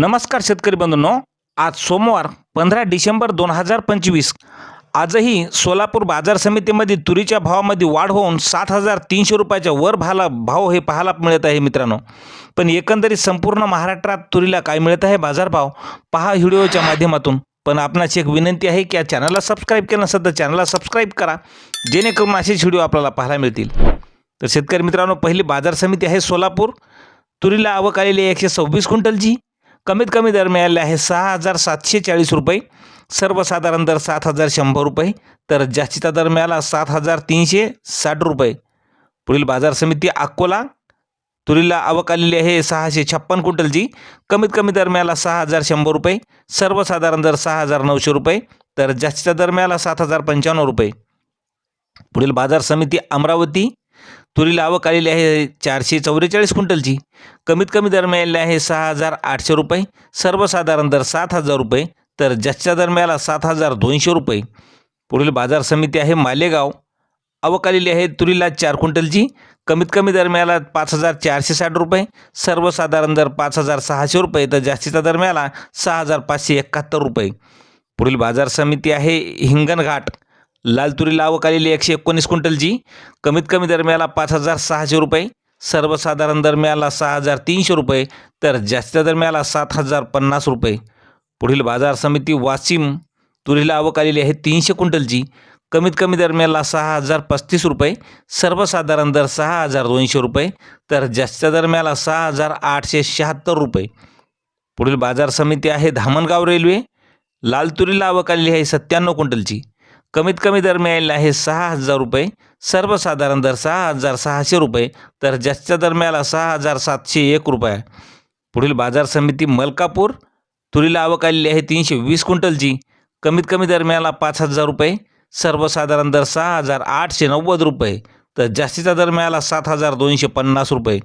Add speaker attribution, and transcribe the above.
Speaker 1: नमस्कार शेतकरी बंधूंनो. आज सोमवार पंधरा डिसेंबर दोन हजार पंचवीस. आजही सोलापूर बाजार समितीमध्ये तुरीच्या भावामध्ये वाढ होऊन सात हजार तीनशे रुपयाच्या वर भाला भाव हे पाहायला मिळत आहे मित्रांनो. पण एकंदरीत संपूर्ण महाराष्ट्रात तुरीला काय मिळत आहे बाजारभाव पहा व्हिडिओच्या माध्यमातून. पण आपणाची एक विनंती आहे की या चॅनलला सबस्क्राईब केलं नसेल तर चॅनलला सबस्क्राईब करा. जेणेकरून असेच व्हिडिओ आपल्याला पाहायला मिळतील. तर शेतकरी मित्रांनो पहिली बाजार समिती आहे सोलापूर. तुरीला आवक आलेली आहे एकशे सव्वीस क्विंटलची. कमीत कमी दर मिळाले आहे सहा हजार सातशे चाळीस रुपये. सर्वसाधारण दर सात हजार शंभर रुपये. तर जास्तीचा दर मिळाला सात हजार तीनशे साठ रुपये. पुढील बाजार समिती अकोला. तुरीला आवक आलेली आहे सहाशे छप्पन क्विंटलची. कमीत कमी दर मिळाला सहा हजार शंभर रुपये. सर्वसाधारण दर सहा हजार नऊशे रुपये. तर जास्तीचा दर मिळाला सात हजार पंच्याण्णव रुपये. पुढील बाजार समिती अमरावती. तुरीला आवक आलेली आहे चारशे चौवेचाळीस क्विंटलची. कमीत कमी दर मिळाले आहे सहा हजार आठशे रुपये. सर्वसाधारण दर सात हजार रुपये. तर जास्तीचा दर मिळाला सात हजार दोनशे रुपये. पुढील बाजार समिती आहे मालेगाव. आवक आलेली आहे तुरीला चार क्विंटलची. कमीत कमी दर मिळाला पाच हजार चारशे साठ रुपये. सर्वसाधारण दर पाच हजार सहाशे रुपये. तर जास्तीचा दर मिळाला सहा हजार पाचशे एकाहत्तर रुपये. पुढील बाजार समिती आहे हिंगणघाट. लाल तुरीला आवक आलेली एकशे एकोणीस क्विंटलची कमीत कमी दर मिळाला पाच हजार सहाशे रुपये. सर्वसाधारण दर मिळाला सहा हजार तीनशे रुपये. तर जास्त दर मिळाला सात हजार पन्नास रुपये. पुढील बाजार समिती वाशिम तुरीला आवक आलेली आहे तीनशे क्विंटलची कमीत कमी दर मिळाला सहा हजार पस्तीस रुपये. सर्वसाधारण दर सहा हजार दोनशे रुपये. तर जास्त दर मिळाला सहा हजार आठशे शहात्तर रुपये. पुढील बाजार समिती आहे धामणगाव रेल्वे. लाल तुरीला आवक आलेली आहे सत्त्याण्णव क्विंटलची कमीत कमी दर मिळालेला आहे सहा हजार रुपये सर्वसाधारण दर सहा हजार सहाशे रुपये तर जास्तीचा दर मिळाला सहा हजार सातशे एक रुपये. पुढील बाजार समिती मलकापूर तुरीला आवक आलेली आहे तीनशे वीस क्विंटलची. कमीत कमी दर मिळाला पाच हजार रुपये सर्वसाधारण दर सहा हजार आठशे नव्वद रुपये तर जास्तीचा दर मिळाला सात हजार दोनशे पन्नास रुपये.